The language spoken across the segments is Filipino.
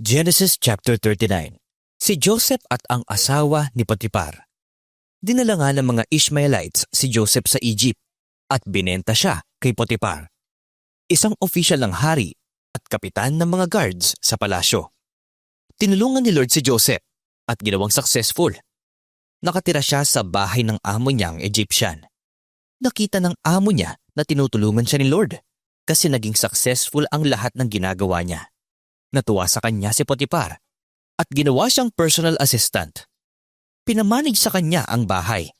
Genesis chapter 39 Si Joseph at ang asawa ni Potiphar. Dinala nga ng mga Ishmaelites si Joseph sa Egypt at binenta siya kay Potiphar. Isang opisyal ng hari at kapitan ng mga guards sa palasyo. Tinulungan ni Lord si Joseph at ginawang successful. Nakatira siya sa bahay ng amo niyang Egyptian. Nakita ng amo niya na tinutulungan siya ni Lord kasi naging successful ang lahat ng ginagawa niya. Natuwa sa kanya si Potiphar at ginawa siyang personal assistant. Pinamanage sa kanya ang bahay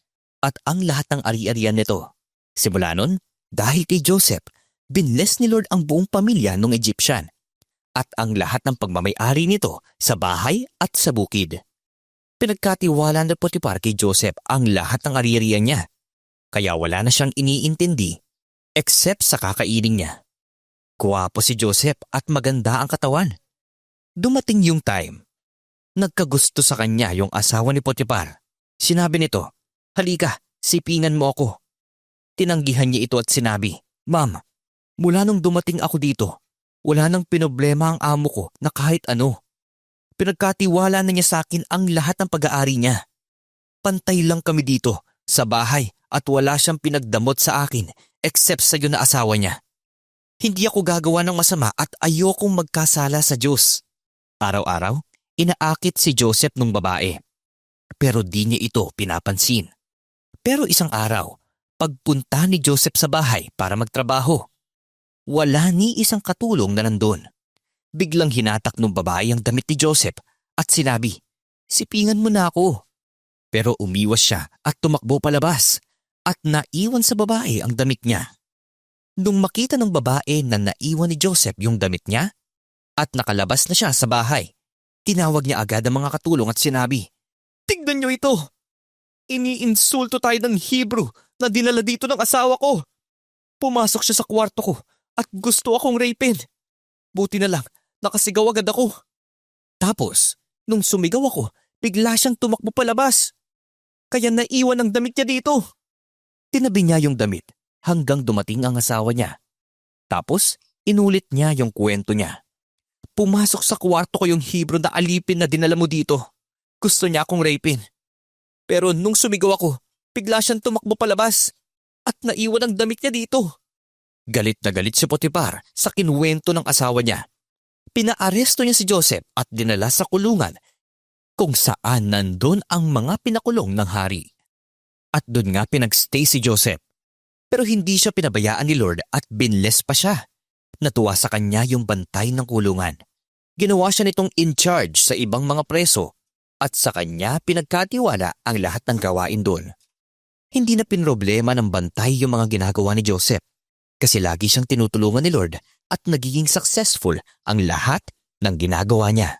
at ang lahat ng ari-arian nito. Simula nun, dahil kay Joseph, binless ni Lord ang buong pamilya ng Egyptian at ang lahat ng pagmamayari nito sa bahay at sa bukid. Pinagkatiwala na Potiphar kay Joseph ang lahat ng ari-arian niya, kaya wala na siyang iniintindi except sa kakainin niya. Kuwapo si Joseph at maganda ang katawan. Dumating yung time. Nagkagusto sa kanya yung asawa ni Potiphar. Sinabi nito, Halika, sipingan mo ako. Tinanggihan niya ito at sinabi, Ma'am, mula nung dumating ako dito, wala nang pinoblema ang amo ko na kahit ano. Pinagkatiwala na niya sa akin ang lahat ng pag-aari niya. Pantay lang kami dito, sa bahay at wala siyang pinagdamot sa akin except sa iyo na asawa niya. Hindi ako gagawa ng masama at ayokong magkasala sa Diyos. Araw-araw, inaakit si Joseph nung babae. Pero di niya ito pinapansin. Pero isang araw, pagpunta ni Joseph sa bahay para magtrabaho, wala ni isang katulong na nandun. Biglang hinatak ng babae ang damit ni Joseph at sinabi, Sipingan mo na ako. Pero umiwas siya at tumakbo palabas at naiwan sa babae ang damit niya. Nung makita ng babae na naiwan ni Joseph yung damit niya at nakalabas na siya sa bahay, tinawag niya agad ang mga katulong at sinabi, Tignan niyo ito! Iniinsulto tayo ng Hebrew na dinala dito ng asawa ko. Pumasok siya sa kwarto ko at gusto akong rapin. Buti na lang, nakasigaw agad ako. Tapos, nung sumigaw ako, bigla siyang tumakbo palabas. Kaya naiwan ang damit niya dito. Tinabi niya yung damit hanggang dumating ang asawa niya. Tapos, inulit niya yung kwento niya. Pumasok sa kwarto ko yung Hebrew na alipin na dinala mo dito. Gusto niya akong rapin. Pero nung sumigaw ako, bigla siyang tumakbo palabas at naiwan ang damit niya dito. Galit na galit si Potiphar sa kinuwento ng asawa niya. Pinaaresto niya si Joseph at dinala sa kulungan kung saan nandun ang mga pinakulong ng hari. At doon nga pinagstay si Joseph. Pero hindi siya pinabayaan ni Lord at binless pa siya. Natuwa sa kanya yung bantay ng kulungan. Ginawa siya nitong in charge sa ibang mga preso at sa kanya pinagkatiwala ang lahat ng gawain doon. Hindi na pinroblema ng bantay yung mga ginagawa ni Joseph kasi lagi siyang tinutulungan ni Lord at nagiging successful ang lahat ng ginagawa niya.